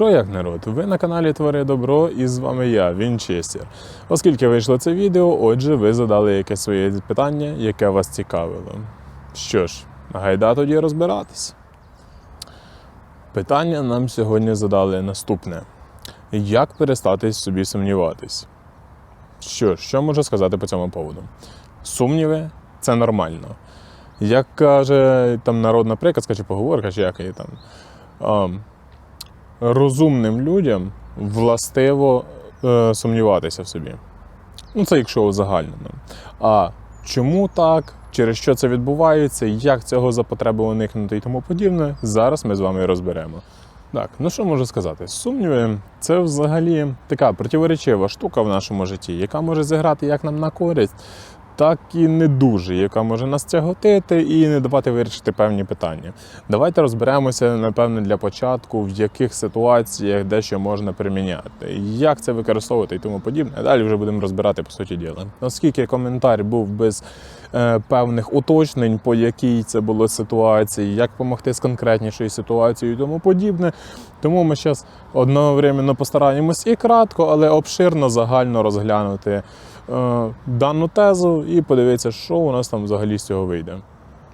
Що як народ? Ви на каналі Твори Добро і з вами я, Вінчестер. Оскільки вийшло це відео, отже, ви задали якесь своє питання, яке вас цікавило. Що ж, гайда тоді розбиратись. Питання нам сьогодні задали наступне: як перестати собі сумніватись? Що ж, що можу сказати по цьому поводу? Сумніви це нормально. Як каже там народна приказка чи поговорка, чи як її там. Розумним людям властиво е, сумніватися в собі. Ну, це якщо узагальнено. А чому так, через що це відбувається, як цього за потреби уникнути і тому подібне, зараз ми з вами розберемо. Так, ну що можу сказати? Сумніви це взагалі така противоречива штука в нашому житті, яка може зіграти як нам на користь, так і не дуже, яка може нас тяготити і не давати вирішити певні питання. Давайте розберемося, напевне, для початку, в яких ситуаціях дещо можна приміняти, як це використовувати і тому подібне. Далі вже будемо розбирати по суті діла. Оскільки коментар був без е, певних уточнень, по якій це було ситуації, як допомогти з конкретнішою ситуацією і тому подібне. Тому ми зараз одновременно постараємось і кратко, але обширно загально розглянути дану тезу і подивитися, що у нас там взагалі з цього вийде.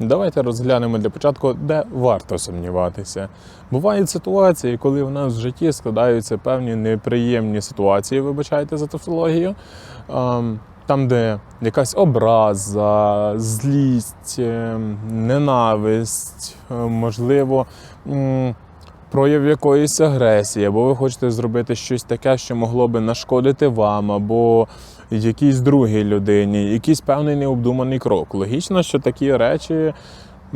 Давайте розглянемо для початку, де варто сумніватися. Бувають ситуації, коли в нас в житті складаються певні неприємні ситуації, вибачайте за тавтологію. Ем, Там, де якась образа, злість, ем, ненависть, е, можливо, прояв якоїсь агресії, або ви хочете зробити щось таке, що могло би нашкодити вам, або якійсь другій людині, якийсь певний необдуманий крок. Логічно, що такі речі.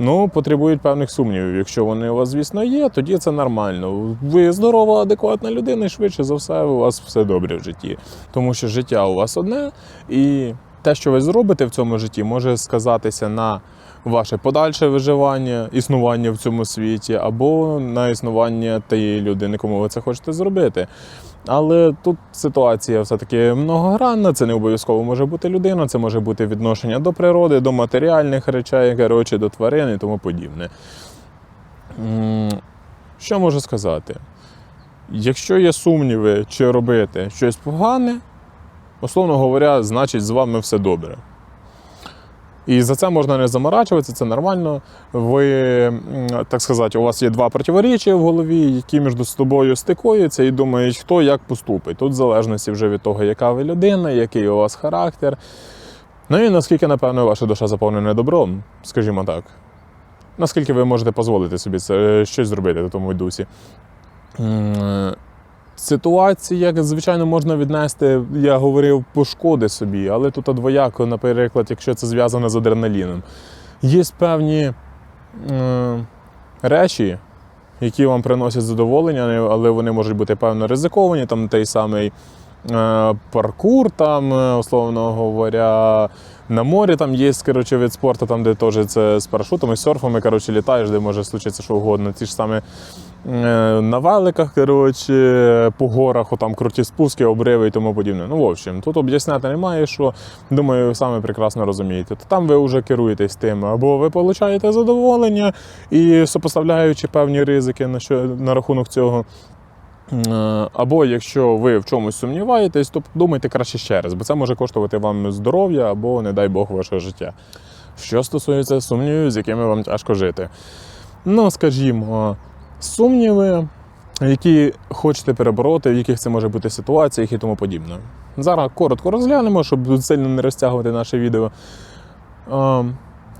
Ну, потребують певних сумнівів. Якщо вони у вас, звісно, є, тоді це нормально. Ви здорова, адекватна людина, і швидше за все, у вас все добре в житті. Тому що життя у вас одне, і те, що ви зробите в цьому житті, може сказатися на ваше подальше виживання, існування в цьому світі, або на існування тієї людини, кому ви це хочете зробити. Але тут ситуація все-таки многогранна, це не обов'язково може бути людина, це може бути відношення до природи, до матеріальних речей, коротше, до тварин і тому подібне. Що можу сказати? Якщо є сумніви, чи робити щось погане, условно говоря, значить з вами все добре. І за це можна не заморачуватися, це нормально. Ви, так сказати, у вас є два противоріччя в голові, які між собою стикуються і думають, хто як поступить. Тут в залежності вже від того, яка ви людина, який у вас характер. Ну і наскільки, напевно, ваша душа заповнена добром, скажімо так. Наскільки ви можете дозволити собі це, щось зробити в тому дусі. Ситуації, як звичайно, можна віднести, я говорив, пошкоди собі, але тут двояко, наприклад, якщо це зв'язано з адреналіном. Є певні е, речі, які вам приносять задоволення, але вони можуть бути певно ризиковані. Там той самий е, паркур, там, е, условно говоря, на морі там є коротше, вид спорту, там, де теж це з парашутами, з серфами коротше, літаєш, де може случитися що угодно. Ті ж самі е, на великах, коротше, по горах, там круті спуски, обриви і тому подібне. Ну, в общем, тут об'ясняти немає, що думаю, ви самі прекрасно розумієте. То там ви вже керуєтесь тим, або ви получаєте задоволення і сопоставляючи певні ризики на, що, на рахунок цього. Е, Або якщо ви в чомусь сумніваєтесь, то думайте краще ще раз, бо це може коштувати вам здоров'я або, не дай Бог, ваше життя. Що стосується сумнівів, з якими вам тяжко жити. Ну, скажімо, сумніви, які хочете перебороти, в яких це може бути ситуаціях і тому подібне. Зараз коротко розглянемо, щоб сильно не розтягувати наше відео.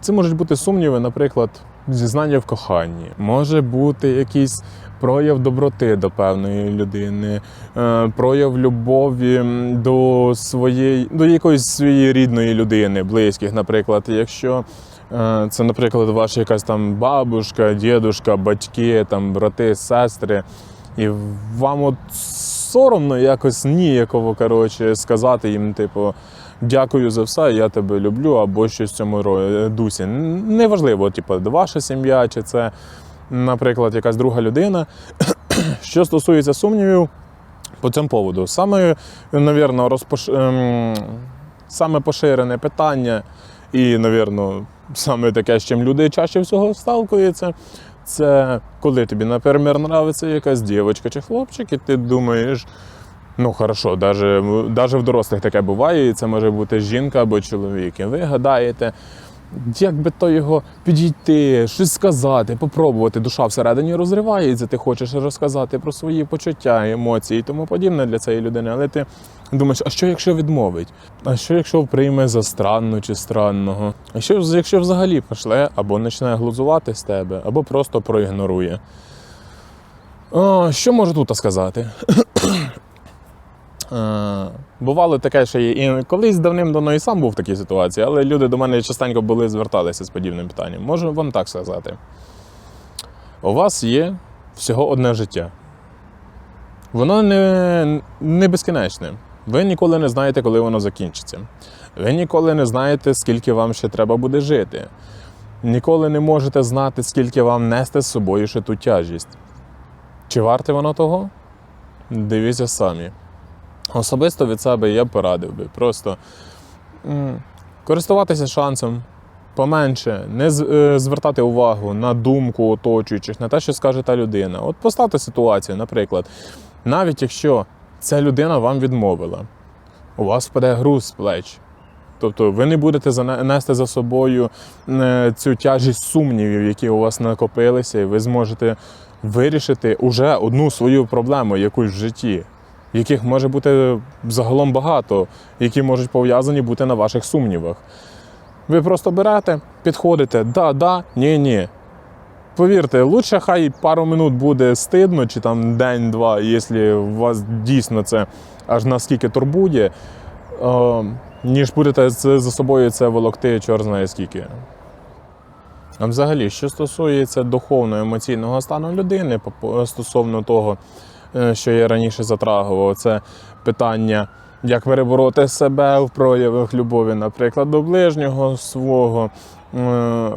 Це можуть бути сумніви, наприклад, зізнання в коханні, може бути якийсь прояв доброти до певної людини, е, прояв любові до своєї, до якоїсь своєї рідної людини, близьких, наприклад, якщо. Е, Це, наприклад, ваша якась там бабушка, дідушка, батьки, там, брати, сестри, і вам от соромно якось ніяково коротше, сказати їм, типу, дякую за все, я тебе люблю, або щось в цьому дусі. Неважливо, типу, ваша сім'я, чи це, наприклад, якась друга людина. Що стосується сумнівів по цьому поводу, саме, навірно, розпош... ем, саме поширене питання, і, навірно, саме таке, з чим люди чаще всього сталкуються, Це коли тобі, наприклад, нравиться якась дівчинка чи хлопчик, і ти думаєш, ну хорошо, даже, даже в дорослих таке буває, і це може бути жінка або чоловік. І ви гадаєте, як би то його підійти, щось сказати, попробувати. Душа всередині розривається, ти хочеш розказати про свої почуття, емоції і тому подібне для цієї людини. Але ти думаєш, а що якщо відмовить? А що якщо прийме за странну чи странного? А що якщо взагалі пошле або почне глузувати з тебе, або просто проігнорує? О, що можу тут сказати? Е, Бувало таке, що. І колись давним-давно і сам був в такій ситуації, але люди до мене частенько були зверталися з подібним питанням. Можу вам так сказати. У вас є всього одне життя. Воно не, не безкінечне. Ви ніколи не знаєте, коли воно закінчиться. Ви ніколи не знаєте, скільки вам ще треба буде жити. Ніколи не можете знати, скільки вам нести з собою ще ту тяжість. Чи варте воно того? Дивіться самі. Особисто від себе я б порадив би. Просто користуватися шансом поменше, не е, звертати увагу на думку оточуючих, на те, що скаже та людина. От поставте ситуацію, наприклад, навіть якщо ця людина вам відмовила, у вас впаде груз з плеч. Тобто ви не будете нести за собою е, цю тяжість сумнівів, які у вас накопилися, і ви зможете вирішити уже одну свою проблему якусь в житті, яких може бути загалом багато, які можуть пов'язані бути на ваших сумнівах. Ви просто берете, підходите, да, да, ні, ні. Повірте, лучше хай пару минут буде стидно, чи там день-два, якщо вас дійсно це аж наскільки турбує, е, ніж будете за собою це волокти, чор знає скільки. А взагалі, що стосується духовно-емоційного стану людини, стосовно того, що я раніше затрагував, це питання, як перебороти себе в проявах любові, наприклад, до ближнього свого, е,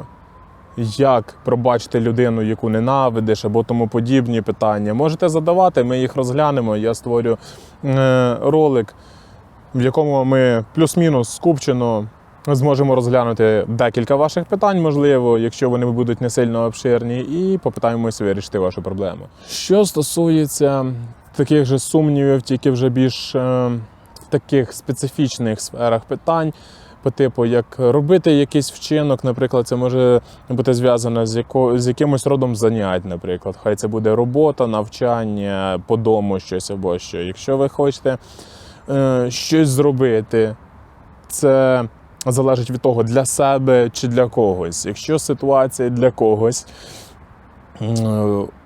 як пробачити людину, яку ненавидиш, або тому подібні питання. Можете задавати, ми їх розглянемо. Я створю е, ролик, в якому ми плюс-мінус скупчено зможемо розглянути декілька ваших питань, можливо, якщо вони будуть не сильно обширні, і попитаємося вирішити вашу проблему. Що стосується таких же сумнівів, тільки вже більш е, таких специфічних сферах питань. По типу, як робити якийсь вчинок, наприклад, це може бути зв'язано з, яко, з якимось родом занять, наприклад. Хай це буде робота, навчання, по дому щось або що. Якщо ви хочете е, щось зробити, це залежить від того, для себе чи для когось. Якщо ситуація для когось,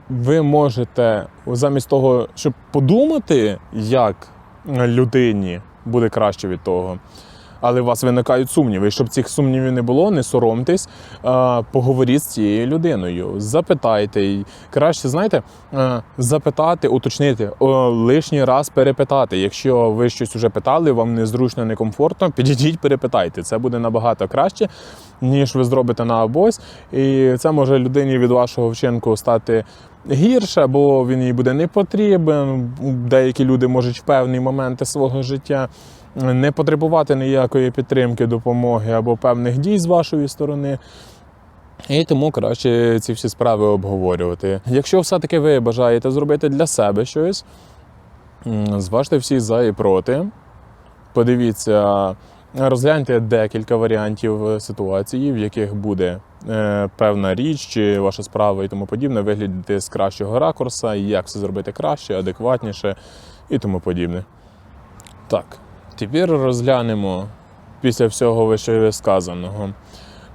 ви можете замість того, щоб подумати, як людині буде краще від того. Але у вас виникають сумніви. І щоб цих сумнівів не було, не соромтесь, поговоріть з цією людиною, запитайте. Краще, знаєте, запитати, уточнити, лишній раз перепитати. Якщо ви щось вже питали, вам незручно, некомфортно, підійдіть, перепитайте. Це буде набагато краще, ніж ви зробите на обось. І це може людині від вашого вчинку стати гірше, бо він їй буде не потрібен. Деякі люди можуть в певні моменти свого життя не потребувати ніякої підтримки, допомоги або певних дій з вашої сторони. І тому краще ці всі справи обговорювати. Якщо все-таки ви бажаєте зробити для себе щось, зважте всі за і проти. Подивіться, розгляньте декілька варіантів ситуації, в яких буде е, певна річ чи ваша справа і тому подібне, виглядати з кращого ракурса, як все зробити краще, адекватніше і тому подібне. Так, тепер розглянемо після всього вище сказаного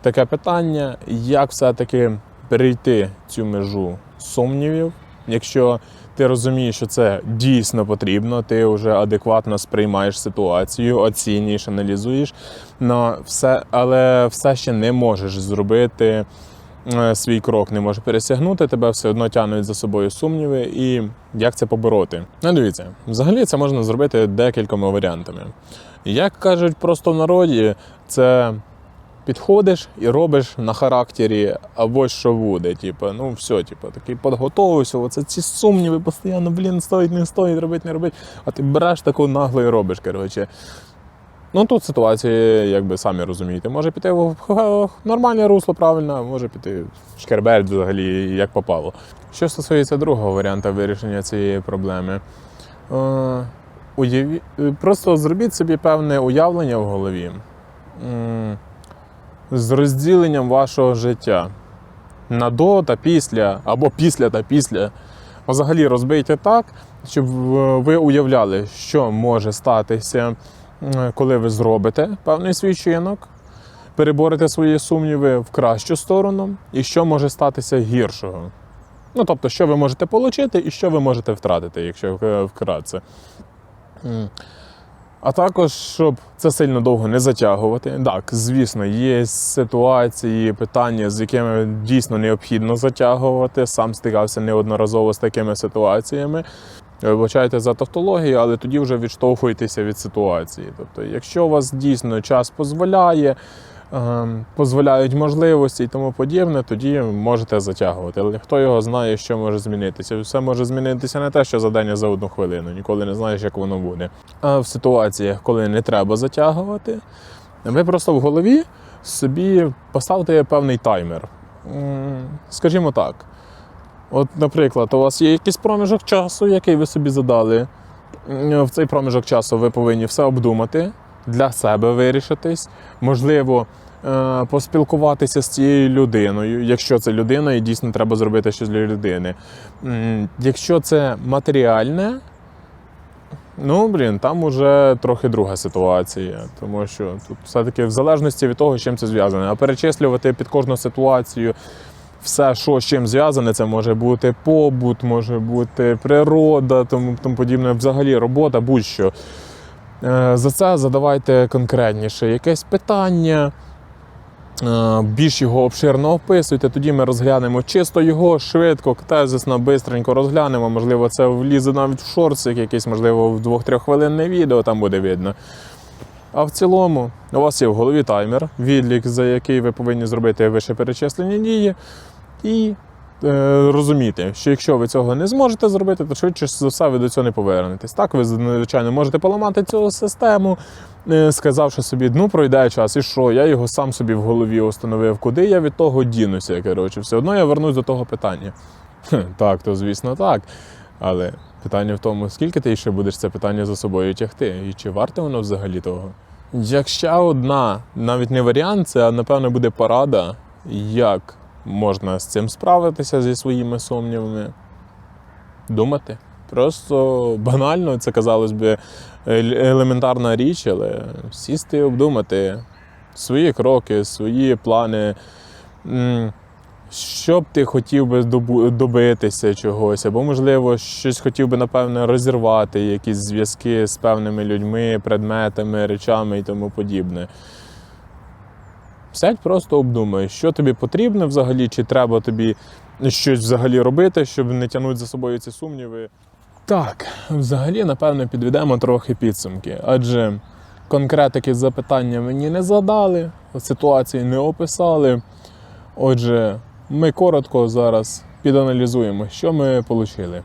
таке питання, як все-таки перейти цю межу сумнівів, якщо ти розумієш, що це дійсно потрібно, ти вже адекватно сприймаєш ситуацію, оцінюєш, аналізуєш, но все, але все ще не можеш зробити свій крок, не можеш пересягнути, тебе все одно тягнуть за собою сумніви, і як це побороти? Ну, дивіться, взагалі це можна зробити декількома варіантами. Як кажуть просто в народі, це підходиш і робиш на характері або що буде. Типу, ну все, типу, такий підготовився, оце ці сумніви постійно, блін, стоїть, не стоїть, робить, не робить. А ти береш таку нагло і робиш. Коротше. Ну тут ситуація, як би самі розумієте, може піти в нормальне русло, правильно, може піти в шкерберть взагалі як попало. Що стосується другого варіанту вирішення цієї проблеми, е, е, просто зробіть собі певне уявлення в голові з розділенням вашого життя на до та після, або після та після. Взагалі розбийте так, щоб е, ви уявляли, що може статися, коли ви зробите певний свій чинок, переборете свої сумніви в кращу сторону, і що може статися гіршого. Ну, тобто, що ви можете отримати і що ви можете втратити, якщо е, вкратце. А також, щоб це сильно довго не затягувати. Так, звісно, є ситуації, питання, з якими дійсно необхідно затягувати. Сам стикався неодноразово з такими ситуаціями. Вибачайте за тавтологію, але тоді вже відштовхуйтеся від ситуації. Тобто, якщо у вас дійсно час дозволяє, ем, дозволяють можливості і тому подібне, тоді можете затягувати. Але хто його знає, що може змінитися? Все може змінитися не те, що за день, за одну хвилину. Ніколи не знаєш, як воно буде. А в ситуаціях, коли не треба затягувати, ви просто в голові собі поставте певний таймер. Скажімо так. От, наприклад, у вас є якийсь проміжок часу, який ви собі задали. В цей проміжок часу ви повинні все обдумати, для себе вирішитись, можливо, е, поспілкуватися з цією людиною, якщо це людина, і дійсно треба зробити щось для людини. Якщо це матеріальне, ну блін, там уже трохи друга ситуація, тому що тут все-таки в залежності від того, з чим це зв'язане. А перечислювати під кожну ситуацію все, що з чим зв'язане, це може бути побут, може бути природа, тому, тому подібне, взагалі робота, будь-що. Е, За це задавайте конкретніше якесь питання, е, більш його обширно описуйте. Тоді ми розглянемо чисто його, швидко, тезисно, бистренько розглянемо. Можливо, це влізе навіть в шорцик, якийсь, можливо, в 2-3 хвилинне відео там буде видно. А в цілому, у вас є в голові таймер, відлік, за який ви повинні зробити вище перечислені дії, і е, розуміти, що якщо ви цього не зможете зробити, то швидше за все ви до цього не повернетесь. Так, ви, звичайно, можете поламати цю систему, е, сказавши собі, ну пройде час, і що? Я його сам собі в голові установив, куди я від того дінуся. Коротше, все одно я вернусь до того питання. Хм, Так, то звісно так. Але питання в тому, скільки ти ще будеш це питання за собою тягти, і чи варте воно взагалі того? Як ще одна, навіть не варіант, це а, напевно буде порада, як можна з цим справитися зі своїми сумнівами. Думати. Просто банально, це казалось би елементарна річ, але сісти і обдумати свої кроки, свої плани. Що б ти хотів би добитися чогось, або, можливо, щось хотів би, напевне, розірвати, якісь зв'язки з певними людьми, предметами, речами і тому подібне. Сядь, просто обдумай, що тобі потрібно взагалі, чи треба тобі щось взагалі робити, щоб не тягнути за собою ці сумніви. Так, взагалі, напевно, підведемо трохи підсумки, адже конкретики запитання мені не задали, ситуації не описали. Отже, ми коротко зараз піданалізуємо, що ми отримали.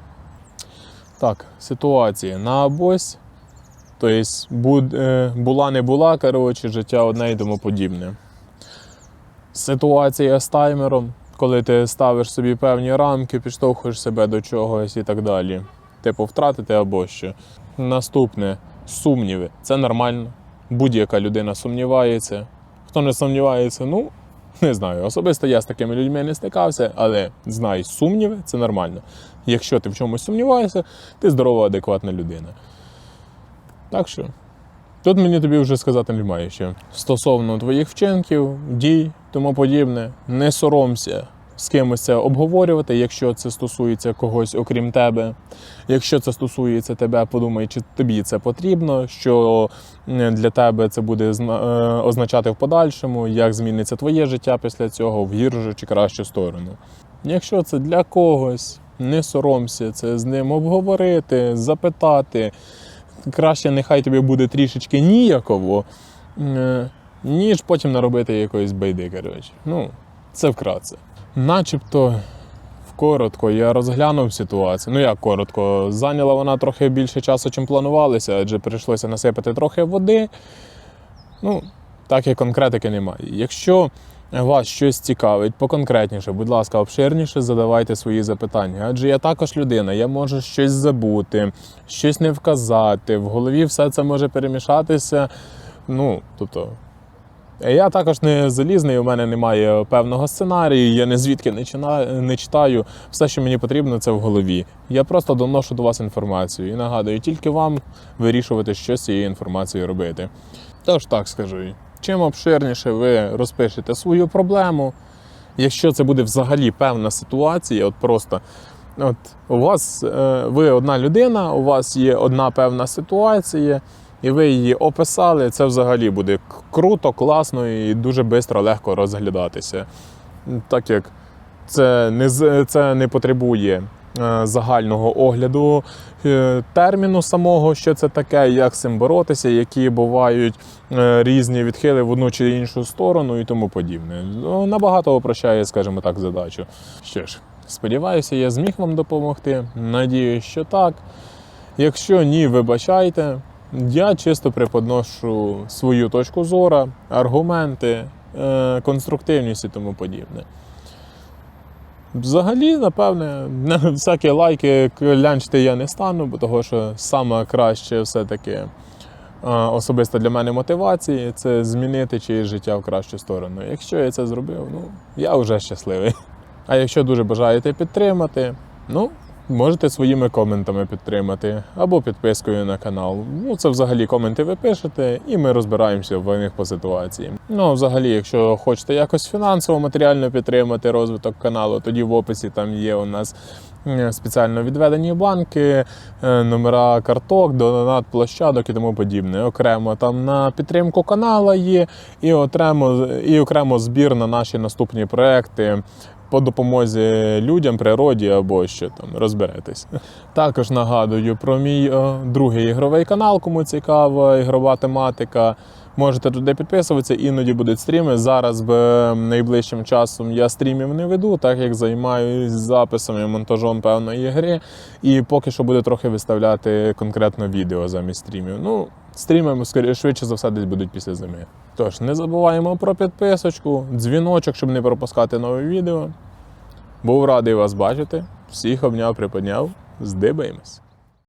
Так, ситуація на абось. Тобто е, була не була, коротше, життя одне і тому подібне. Ситуація з таймером, коли ти ставиш собі певні рамки, підштовхуєш себе до чогось і так далі. Типу, втратити або що. Наступне сумніви. Це нормально. Будь-яка людина сумнівається. Хто не сумнівається, ну не знаю. Особисто я з такими людьми не стикався, але знай, сумніви це нормально. Якщо ти в чомусь сумніваєшся, ти здорова, адекватна людина. Так що, тут мені тобі вже сказати немає що. Стосовно твоїх вчинків, дій, тому подібне, не соромся з кимось це обговорювати, якщо це стосується когось окрім тебе. Якщо це стосується тебе, подумай, чи тобі це потрібно, що для тебе це буде е, означати в подальшому, як зміниться твоє життя після цього в гіршу чи кращу сторону. Якщо це для когось, не соромся це з ним обговорити, запитати. Краще нехай тобі буде трішечки ніяково, е, ніж потім наробити якоїсь байди. Коротше. Ну, це вкратце. Начебто, коротко, я розглянув ситуацію. Ну як коротко, зайняла вона трохи більше часу, чим планувалося, адже прийшлося насипати трохи води. Ну, так і конкретики немає. Якщо вас щось цікавить, поконкретніше, будь ласка, обширніше задавайте свої запитання. Адже я також людина, я можу щось забути, щось не вказати. В голові все це може перемішатися. Ну, тобто, я також не залізний, у мене немає певного сценарію, я не звідки не, чина- не читаю. Все, що мені потрібно, це в голові. Я просто доношу до вас інформацію і нагадую, тільки вам вирішувати, що з цією інформацією робити. Тож так скажу. Чим обширніше ви розпишете свою проблему, якщо це буде взагалі певна ситуація, от просто от у вас е, ви одна людина, у вас є одна певна ситуація, і ви її описали, це взагалі буде круто, класно і дуже швидко, легко розглядатися. Так як це не, це не потребує загального огляду е, терміну самого, що це таке, як з цим боротися, які бувають е, різні відхили в одну чи іншу сторону і тому подібне. Ну, Набагато упрощає, скажімо так, задачу. Що ж, сподіваюся, я зміг вам допомогти. Надіюсь, що так. Якщо ні, вибачайте. Я чисто преподношу свою точку зору, аргументи, е, конструктивність і тому подібне. Взагалі, напевне, на всякі лайки клянчити я не стану, бо того, що саме краще все-таки особисто для мене мотивації це змінити чиєсь життя в кращу сторону. Якщо я це зробив, ну я вже щасливий. А якщо дуже бажаєте підтримати, ну можете своїми коментами підтримати або підпискою на канал. Ну це взагалі коменти ви пишете, і ми розбираємося в них по ситуації. Ну, а взагалі, якщо хочете якось фінансово, матеріально підтримати розвиток каналу, тоді в описі там є у нас. Спеціально відведені банки, е, номера карток, донат площадок і тому подібне. Окремо там на підтримку канала є, і окремо, і окремо збір на наші наступні проекти по допомозі людям, природі або що там розберетесь. Також нагадую про мій е, другий ігровий канал, кому цікава ігрова тематика. Можете туди підписуватися, іноді будуть стріми. Зараз би найближчим часом я стрімів не веду, так як займаюся записами, монтажом певної гри. І поки що буду трохи виставляти конкретно відео замість стрімів. Ну, стріми скоріше швидше за все десь будуть після зими. Тож не забуваємо про підписочку, дзвіночок, щоб не пропускати нові відео. Був радий вас бачити. Всіх обняв, приподняв. Здибаємось.